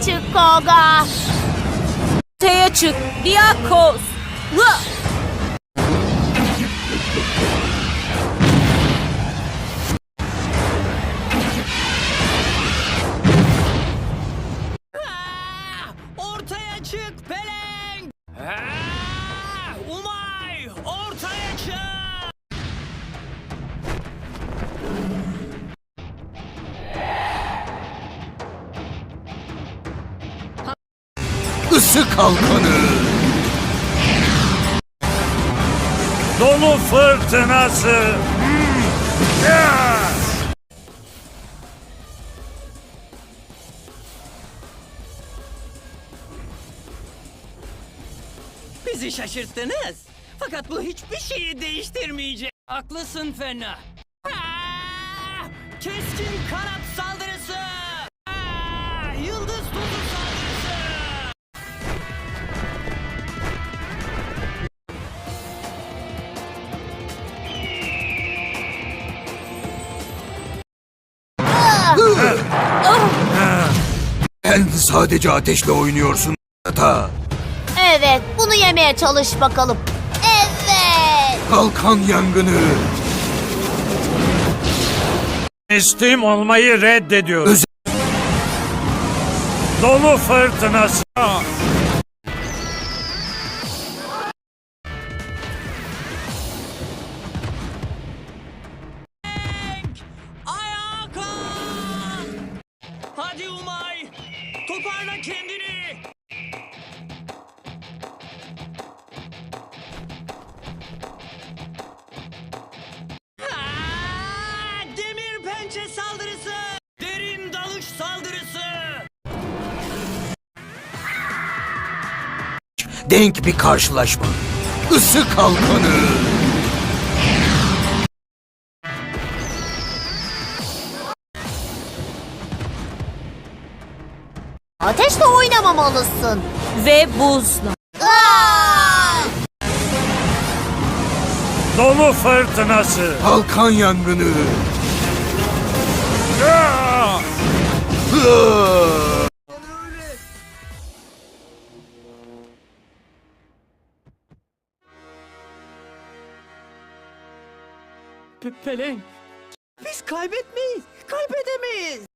çık Koga. Ortaya çık. Diakos. Ortaya çık Peleng! Isı kalkanı. Dolu fırtınası. Hmm. Bizi şaşırttınız. Fakat bu hiçbir şeyi değiştirmeyecek. Haklısın Fena. Keskin kanat Sen sadece ateşle oynuyorsun. Ta. Evet, bunu yemeye çalış bakalım. Evet. Kalkan yangını. Teslim olmayı reddediyorum. Öz- Dolu fırtınası. Ayağa kalk! Hadi Umay! Toparla kendini! Demir pençe saldırısı! Derin dalış saldırısı! Denk bir karşılaşma. Isı kalkanı. Ateşle oynamamalısın. Ve buzla. Aa! Dolu fırtınası. Kalkan yangını. Ya! Hı! Peleng! Biz kaybetmeyiz, kaybedemeyiz.